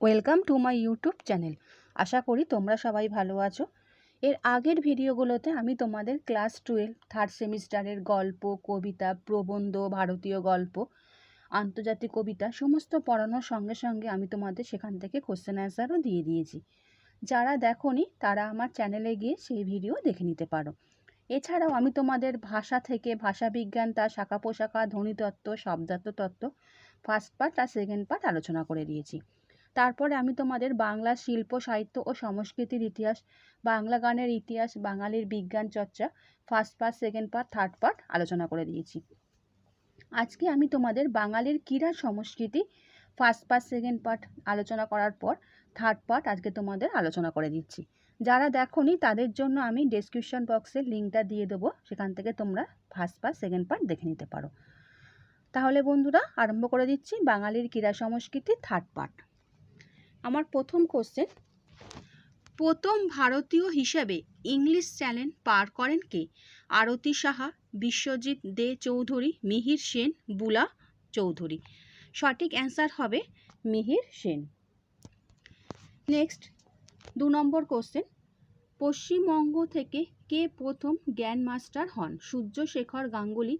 Welcome to my YouTube channel আশা করি তোমরা সবাই ভালো আছো। এর আগের ভিডিওগুলোতে আমি তোমাদের ক্লাস টুয়েলভ থার্ড সেমিস্টারের গল্প, কবিতা, প্রবন্ধ, ভারতীয় গল্প, আন্তর্জাতিক কবিতা সমস্ত পড়ানোর সঙ্গে সঙ্গে আমি তোমাদের সেখান থেকে কোশ্চেন অ্যান্সারও দিয়ে দিয়েছি। যারা দেখোনি, তারা আমার চ্যানেলে গিয়ে সেই ভিডিও দেখে নিতে পারো। এছাড়াও আমি তোমাদের ভাষা থেকে ভাষাবিজ্ঞান তার শাখা পোশাখা ধ্বনিতত্ত্ব শব্দার্থ তত্ত্ব ফার্স্ট পার্ট আর সেকেন্ড পার্ট আলোচনা করে দিয়েছি। তারপরে আমি তোমাদের বাংলা শিল্প, সাহিত্য ও সংস্কৃতির ইতিহাস, বাংলা গানের ইতিহাস, বাঙালির বিজ্ঞান চর্চা first part second part third part আলোচনা করে দিয়েছি। আজকে আমি তোমাদের বাঙালির ক্রীড়া সংস্কৃতি ফার্স্ট পার্ট সেকেন্ড পার্ট আলোচনা করার পর থার্ড পার্ট আজকে তোমাদের আলোচনা করে দিচ্ছি। যারা দেখোনি তাদের জন্য আমি ডেসক্রিপশন বক্সে লিঙ্কটা দিয়ে দেবো, সেখান থেকে তোমরা ফার্স্ট পার্ট সেকেন্ড পার্ট দেখে নিতে পারো। তাহলে বন্ধুরা, আরম্ভ করে দিচ্ছি বাঙালির ক্রীড়া সংস্কৃতি থার্ড পার্ট আমার প্রথম কোশ্চেন প্রথম ভারতীয় হিসেবে ইংলিশ চ্যানেল পার করেন কে? আরতি সাহা, বিশ্বজিৎ দে চৌধুরী, মিহির সেন, বুলা চৌধুরী। সঠিক অ্যান্সার হবে মিহির সেন। নেক্সট দু নম্বর কোশ্চেন পশ্চিমবঙ্গ থেকে কে প্রথম জ্ঞান মাস্টার হন? সূর্যশেখর গাঙ্গুলি,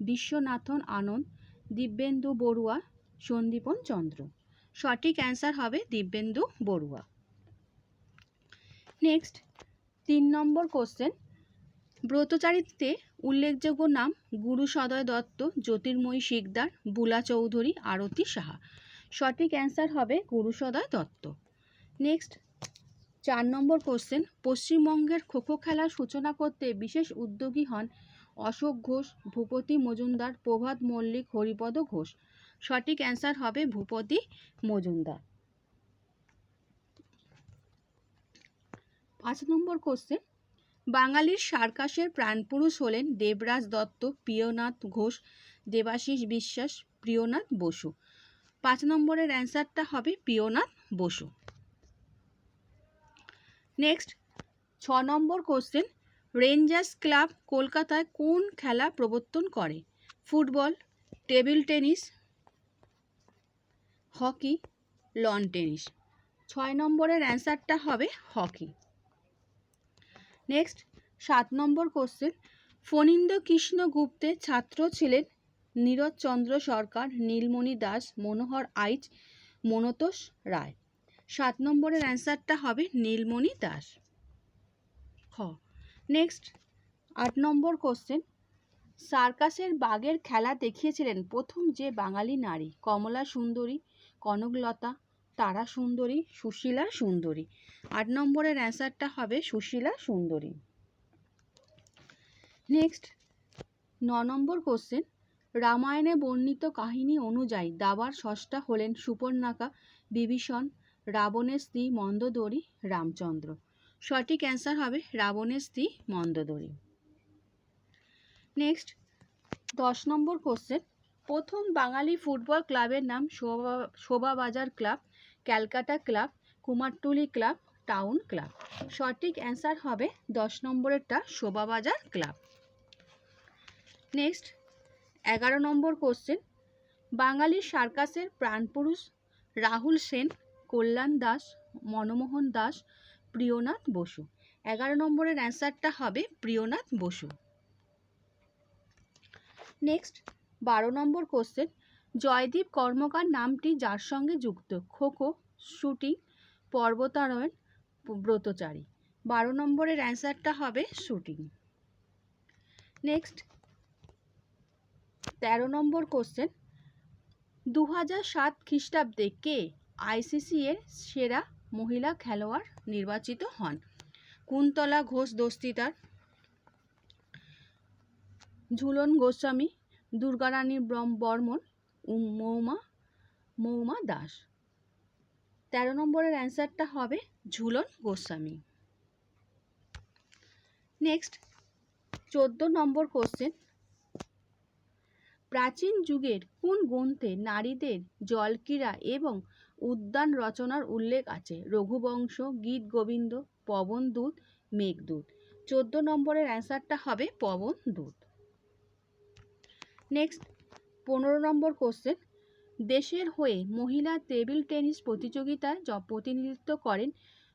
বিশ্বনাথন আনন্দ, দিব্যেন্দু বড়ুয়া, সন্দীপন চন্দ্র। সঠিক অ্যান্সার হবে দিব্যেন্দু বড়ুয়া। নেক্সট, তিন নম্বর কোশ্চেন। ব্রতচারিত্রে উল্লেখযোগ্য নাম গুরু সদয় দত্ত, জ্যোতির্ময়ী শিকদার, বুলা চৌধুরী, আরতি সাহা। সঠিক অ্যান্সার হবে গুরু সদয় দত্ত। নেক্সট, চার নম্বর কোশ্চেন। পশ্চিমবঙ্গের খোখো খেলার সূচনা করতে বিশেষ উদ্যোগী হন অশোক ঘোষ, ভূপতি মজুমদার, প্রভাত মল্লিক, হরিপদ ঘোষ। সঠিক অ্যান্সার হবে ভূপতি মজুমদার। পাঁচ নম্বর কোশ্চেন বাঙালির সার্কাসের প্রাণপুরুষ হলেন দেবরাজ দত্ত, প্রিয়নাথ ঘোষ, দেবাশিস বিশ্বাস, প্রিয়নাথ বসু। পাঁচ নম্বরের অ্যান্সারটা হবে প্রিয়নাথ বসু। নেক্সট ছ নম্বর কোশ্চেন রেঞ্জার্স ক্লাব কলকাতায় কোন খেলা প্রবর্তন করে? Football table tennis hockey, lawn tennis. ছয় নম্বরের অ্যান্সারটা হবে হকি। নেক্সট, সাত নম্বর কোশ্চেন। ফণীন্দ্র কৃষ্ণ গুপ্তের ছাত্র ছিলেন নীরজচন্দ্র সরকার, নীলমণি দাস, মনোহর আইচ, মনতোষ রায়। সাত নম্বরের অ্যান্সারটা হবে নীলমণি দাস। খ, নেক্সট, আট নম্বর কোশ্চেন। সার্কাসের বাঘের খেলা দেখিয়েছিলেন প্রথম যে বাঙালি নারী, কমলা সুন্দরী কনকলতা, তারা সুন্দরী, সুশীলা সুন্দরী। আট নম্বরের অ্যান্সারটা হবে সুশীলা সুন্দরী। নেক্সট, ন নম্বর কোশ্চেন, রামায়ণে বর্ণিত কাহিনী অনুযায়ী দাবার ষষ্ঠা হলেন সুপর্ণাকা, বিভীষণ, রাবণের স্ত্রী মন্দোদরী, রামচন্দ্র। সঠিক অ্যান্সার হবে রাবণের স্ত্রী মন্দোদরী। নেক্সট, দশ নম্বর কোশ্চেন প্রথম বাঙালি ফুটবল ক্লাবের নাম শোভা Shobhabazar club, Calcutta club, Kumartuli club, town club. সঠিক অ্যান্সার হবে দশ নম্বরেরটা শোভাবাজার ক্লাব। নেক্সট, এগারো নম্বর কোশ্চেন। বাঙালি সার্কাসের প্রাণপুরুষ রাহুল সেন, কল্যাণ দাস, মনমোহন দাস, প্রিয়নাথ বসু। এগারো নম্বরের অ্যান্সারটা হবে প্রিয়নাথ বসু। নেক্সট বারো নম্বর কোশ্চেন জয়দীপ কর্মকার নামটি যার সঙ্গে যুক্ত? খোখো শুটিং, পর্বতারোহণ, ব্রতচারী। বারো নম্বরের অ্যান্সারটা হবে শুটিং। নেক্সট তেরো নম্বর কোশ্চেন দু হাজার সাত খ্রিস্টাব্দে কে আইসিসি এর সেরা মহিলা খেলোয়াড় নির্বাচিত হন? কুন্তলা ঘোষ দস্তিদার, ঝুলন গোস্বামী দুর্গারানী বর্মন মৌমা মৌমা দাস। তেরো নম্বরের অ্যান্সারটা হবে ঝুলন গোস্বামী। নেক্সট, চোদ্দ নম্বর কোশ্চেন। প্রাচীন যুগের কোন গ্রন্থে নারীদের জলক্রীড়া এবং উদ্যান রচনার উল্লেখ আছে? রঘুবংশ, গীত গোবিন্দ, পবন দূত, মেঘদূত। চোদ্দ নম্বরের অ্যান্সারটা হবে পবন দূত। নেক্সট পনেরো নম্বর কোশ্চেন দেশের হয়ে মহিলা টেবিল টেনিস প্রতিযোগিতায় প্রতিনিধিত্ব করেন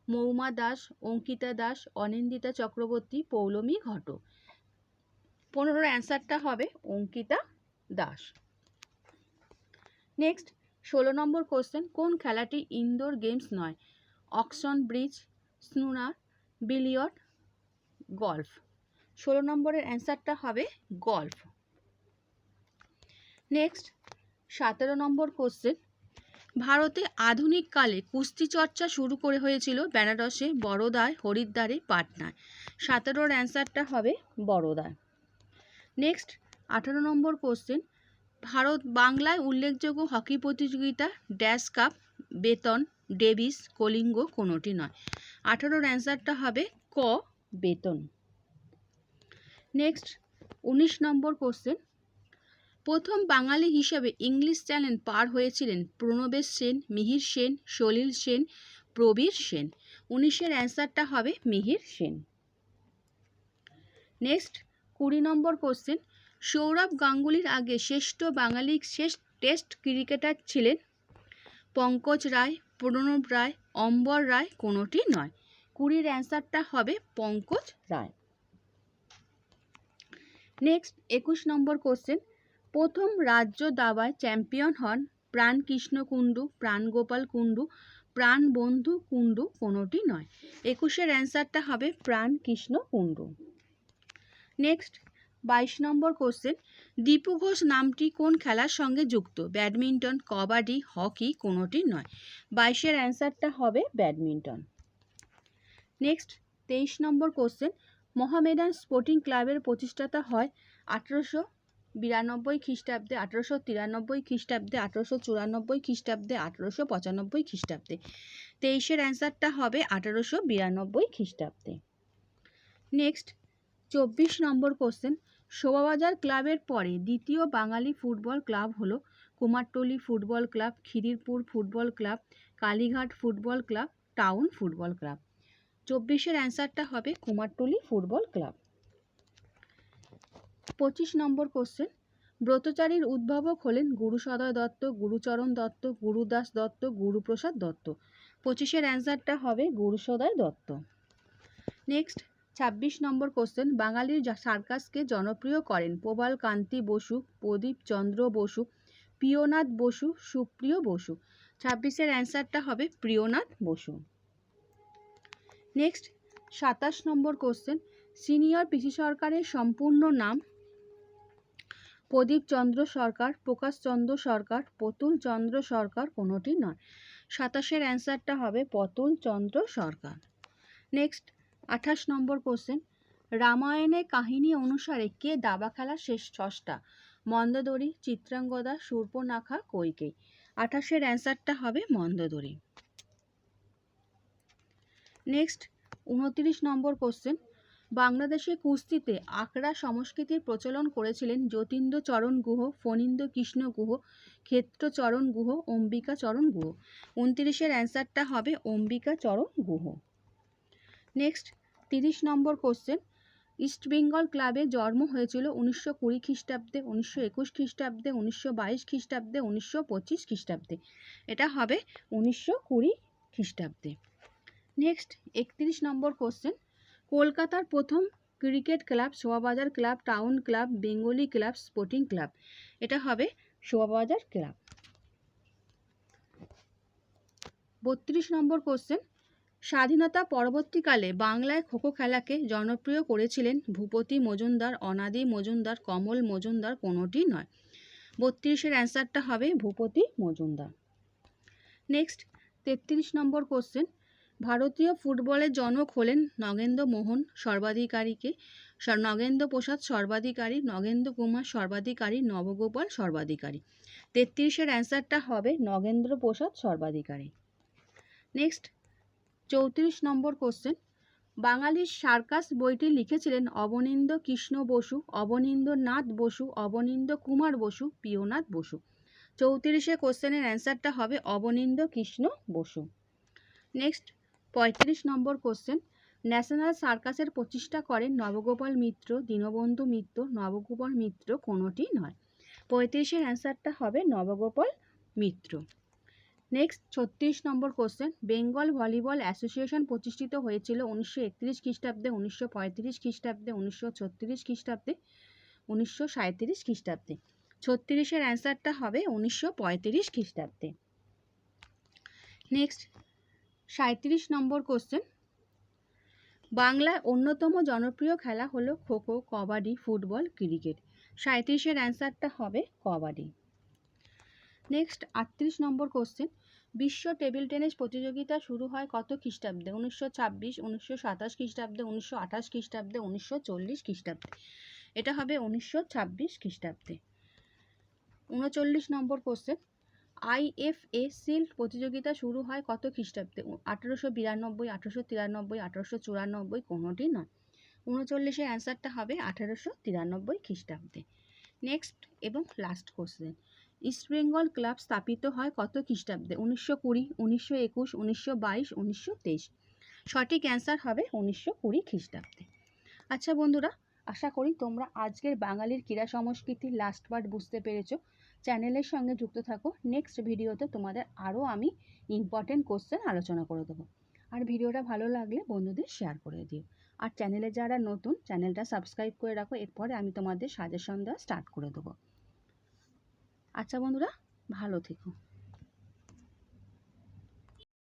মৌমা দাস, অঙ্কিতা দাস, অনিন্দিতা চক্রবর্তী, পৌলমী ঘটক। পনেরোর অ্যান্সারটা হবে অঙ্কিতা দাস। নেক্সট ষোলো নম্বর কোশ্চেন কোন খেলাটি ইনডোর গেমস নয়? Auction bridge snooker billiard golf ষোলো নম্বরের অ্যান্সারটা হবে গল্ফ নেক্সট সতেরো নম্বর কোশ্চেন ভারতে আধুনিক কালে কুস্তি চর্চা শুরু করে হয়েছিল বেনারসে বড়োদায় হরিদ্বারে, পাটনায়। সতেরোর অ্যান্সারটা হবে বড়োদায় নেক্সট আঠারো নম্বর কোশ্চেন ভারত বাংলায় উল্লেখযোগ্য হকি প্রতিযোগিতা, dash cup, Beighton, Davis, Kalinga কোনোটি নয়। আঠারোর অ্যান্সারটা হবে ক, বেতন। নেক্সট উনিশ নম্বর কোশ্চেন প্রথম বাঙালি হিসাবে ইংলিশ চ্যানেল পার হয়েছিলেন প্রণবেশ সেন, মিহির সেন, সলিল সেন, প্রবীর সেন। উনিশের অ্যান্সারটা হবে মিহির সেন। নেক্সট, কুড়ি নম্বর কোশ্চেন। সৌরভ গাঙ্গুলির আগে শ্রেষ্ঠ বাঙালি শেষ টেস্ট ক্রিকেটার ছিলেন পঙ্কজ রায়, প্রণব রায়, অম্বর রায়, কোনোটি নয়। কুড়ির অ্যান্সারটা হবে পঙ্কজ রায়। নেক্সট, একুশ নম্বর কোশ্চেন। প্রথম রাজ্য দাবায় চ্যাম্পিয়ন হন প্রাণকৃষ্ণ কুণ্ডু, প্রাণগোপাল কুণ্ডু, প্রাণবন্ধু কুণ্ডু কোনোটি নয়। একুশের অ্যান্সারটা হবে প্রাণকৃষ্ণ কুণ্ডু। নেক্সট, বাইশ নম্বর কোশ্চেন। দীপু ঘোষ নামটি কোন খেলার সঙ্গে যুক্ত? ব্যাডমিন্টন, কবাডি, হকি কোনোটি নয়। বাইশের অ্যান্সারটা হবে ব্যাডমিন্টন। নেক্সট, তেইশ নম্বর কোশ্চেন। মোহামেডান স্পোর্টিং ক্লাবের প্রতিষ্ঠাতা হয় আঠেরোশো বিরানব্বই খ্রিস্টাব্দে আঠেরোশো তিরানব্বই খ্রিস্টাব্দে আঠেরোশো চুরানব্বই খ্রিস্টাব্দে আঠেরোশো পঁচানব্বই খ্রিস্টাব্দে। তেইশের অ্যান্সারটা হবে আঠেরোশো বিরানব্বই খ্রিস্টাব্দে। নেক্সট, চব্বিশ নম্বর কোশ্চেন। শোভাবাজার ক্লাবের পরে দ্বিতীয় বাঙালি ফুটবল ক্লাব হলো Kumartuli football club, Khidirpur football club, Kalighat football club, town football club. চব্বিশের অ্যান্সারটা হবে কুমারটুলি ফুটবল ক্লাব। পঁচিশ নম্বর কোশ্চেন ব্রতচারীর উদ্ভাবক হলেন গুরুসদয় দত্ত, গুরুচরণ দত্ত গুরুদাস দত্ত গুরুপ্রসাদ দত্ত। পঁচিশের অ্যান্সারটা হবে গুরুসদয় দত্ত। নেক্সট ছাব্বিশ নম্বর কোশ্চেন বাঙালির সার্কাসকে জনপ্রিয় করেন প্রবাল কান্তি বসু, প্রদীপ চন্দ্র বসু, প্রিয়নাথ বসু, সুপ্রিয় বসু। ছাব্বিশের অ্যান্সারটা হবে প্রিয়নাথ বসু। নেক্সট সাতাশ নম্বর কোশ্চেন সিনিয়র পিসি সরকারের সম্পূর্ণ নাম প্রদীপ চন্দ্র সরকার, প্রকাশ চন্দ্র সরকার পতুল চন্দ্র সরকার কোনোটি নয়। সাতাশের অ্যান্সারটা হবে পতুল চন্দ্র সরকার। নেক্সট, আঠাশ নম্বর কোশ্চেন। রামায়ণের কাহিনী অনুসারে কে দাবা খেলার শেষ ষষ্ঠা? মন্দোদরী, চিত্রাঙ্গদা শূর্পনাখা কৈকেয়ী। আঠাশের অ্যান্সারটা হবে মন্দোদরী। নেক্সট, উনত্রিশ নম্বর কোশ্চেন। বাংলাদেশে কুস্তিতে আখড়া সংস্কৃতির প্রচলন করেছিলেন যতীন্দ্র চরণ গুহ ফণীন্দ্র কৃষ্ণ গুহ, ক্ষেত্রচরণ গুহ অম্বিকা চরণ গুহ। উনত্রিশের অ্যান্সারটা হবে অম্বিকা চরণ গুহ। নেক্সট, তিরিশ নম্বর কোশ্চেন ইস্ট বেঙ্গল ক্লাবে জন্ম হয়েছিল উনিশশো কুড়ি খ্রিস্টাব্দে, উনিশশো একুশ খ্রিস্টাব্দে, উনিশশো বাইশ খ্রিস্টাব্দে, উনিশশো পঁচিশ খ্রিস্টাব্দে। এটা হবে উনিশশো কুড়ি খ্রিস্টাব্দে। নেক্সট, একত্রিশ নম্বর কোশ্চেন কলকাতার প্রথম cricket club, Shobhabazar club, town club, Bengali club, sporting club. এটা হবে শোভাবাজার ক্লাব। বত্রিশ নম্বর কোশ্চেন স্বাধীনতা পরবর্তীকালে বাংলায় খোখো খেলাকে জনপ্রিয় করেছিলেন ভূপতি মজুমদার, অনাদি মজুমদার, কমল মজুমদার কোনোটি নয়। বত্রিশের অ্যান্সারটা হবে ভূপতি মজুমদার। নেক্সট তেত্রিশ নম্বর কোশ্চেন ভারতীয় ফুটবলের জনক হলেন নগেন্দ্র মোহন সর্বাধিকারীকে। নগেন্দ্র প্রসাদ সর্বাধিকারী, নগেন্দ্র কুমার সর্বাধিকারী, নবগোপাল সর্বাধিকারী। তেত্রিশের অ্যান্সারটা হবে নগেন্দ্র প্রসাদ সর্বাধিকারী। নেক্সট, চৌত্রিশ নম্বর কোশ্চেন। বাঙালির সার্কাস বইটি লিখেছিলেন অবনীন্দ্র কৃষ্ণ বসু, অবনীন্দ্র নাথ বসু, অবনীন্দ্র কুমার বসু, প্রিয়নাথ বসু। চৌত্রিশে কোশ্চেনের অ্যান্সারটা হবে অবনীন্দ্র কৃষ্ণ বসু। নেক্সট পঁয়ত্রিশ নম্বর কোশ্চেন ন্যাশনাল সার্কাসের প্রতিষ্ঠা করেন নবগোপাল মিত্র, দীনবন্ধু মিত্র, নবগোপাল মিত্র কোনোটি নয়। পঁয়ত্রিশের অ্যান্সারটা হবে নবগোপাল মিত্র। নেক্সট ছত্রিশ নম্বর কোশ্চেন বেঙ্গল ভলিবল অ্যাসোসিয়েশন প্রতিষ্ঠিত হয়েছিল উনিশশো একত্রিশ খ্রিস্টাব্দে, উনিশশো পঁয়ত্রিশ খ্রিস্টাব্দে, উনিশশো ছত্রিশ খ্রিস্টাব্দে, উনিশশো সাঁত্রিশ খ্রিস্টাব্দে। ছত্রিশের অ্যান্সারটা হবে উনিশশো পঁয়ত্রিশ খ্রিস্টাব্দে। নেক্সট সাঁত্রিশ নম্বর কোশ্চেন বাংলার অন্যতম জনপ্রিয় খেলা হলো খোখো, কবাডি, ফুটবল, ক্রিকেট। সাঁত্রিশের অ্যান্সারটা হবে কবাডি। নেক্সট আটত্রিশ নম্বর কোশ্চেন বিশ্ব টেবিল টেনিস প্রতিযোগিতা শুরু হয় কত খ্রিস্টাব্দে? উনিশশো ছাব্বিশ, উনিশশো সাতাশ খ্রিস্টাব্দে, উনিশশো আঠাশ খ্রিস্টাব্দে, উনিশশো চল্লিশ খ্রিস্টাব্দে। এটা হবে উনিশশো ছাব্বিশ খ্রিস্টাব্দে। উনচল্লিশ নম্বর কোশ্চেন আইএফএ সিল্ড প্রতিযোগিতা শুরু হয় কত খ্রিস্টাব্দে? আঠেরোশো বিরানব্বই, আঠেরোশো তিরানব্বই, আঠেরোশো চুরানব্বই কোনোটি নয়। উনচল্লিশের অ্যান্সারটা হবে আঠেরোশো তিরানব্বই খ্রিস্টাব্দে। নেক্সট এবং last question. East Bengal club স্থাপিত হয় কত খ্রিস্টাব্দে? উনিশশো কুড়ি, উনিশশো একুশ, উনিশশো বাইশ, উনিশশো তেইশ। সঠিক অ্যান্সার হবে উনিশশো কুড়ি খ্রিস্টাব্দে। আচ্ছা বন্ধুরা, আশা করি তোমরা আজকের বাঙালির ক্রীড়া সংস্কৃতির লাস্ট পার্ট বুঝতে পেরেছ। চ্যানেলের সঙ্গে যুক্ত থাকো। নেক্সট ভিডিওতে তোমাদের আরও আমি ইম্পর্টেন্ট কোশ্চেন আলোচনা করে দেবো। আর ভিডিওটা ভালো লাগলে বন্ধুদের শেয়ার করে দিও। আর চ্যানেলে যারা নতুন, চ্যানেলটা সাবস্ক্রাইব করে রাখো। এরপরে আমি তোমাদের সাজেশন দেওয়া স্টার্ট করে দেবো। আচ্ছা বন্ধুরা, ভালো থেকো।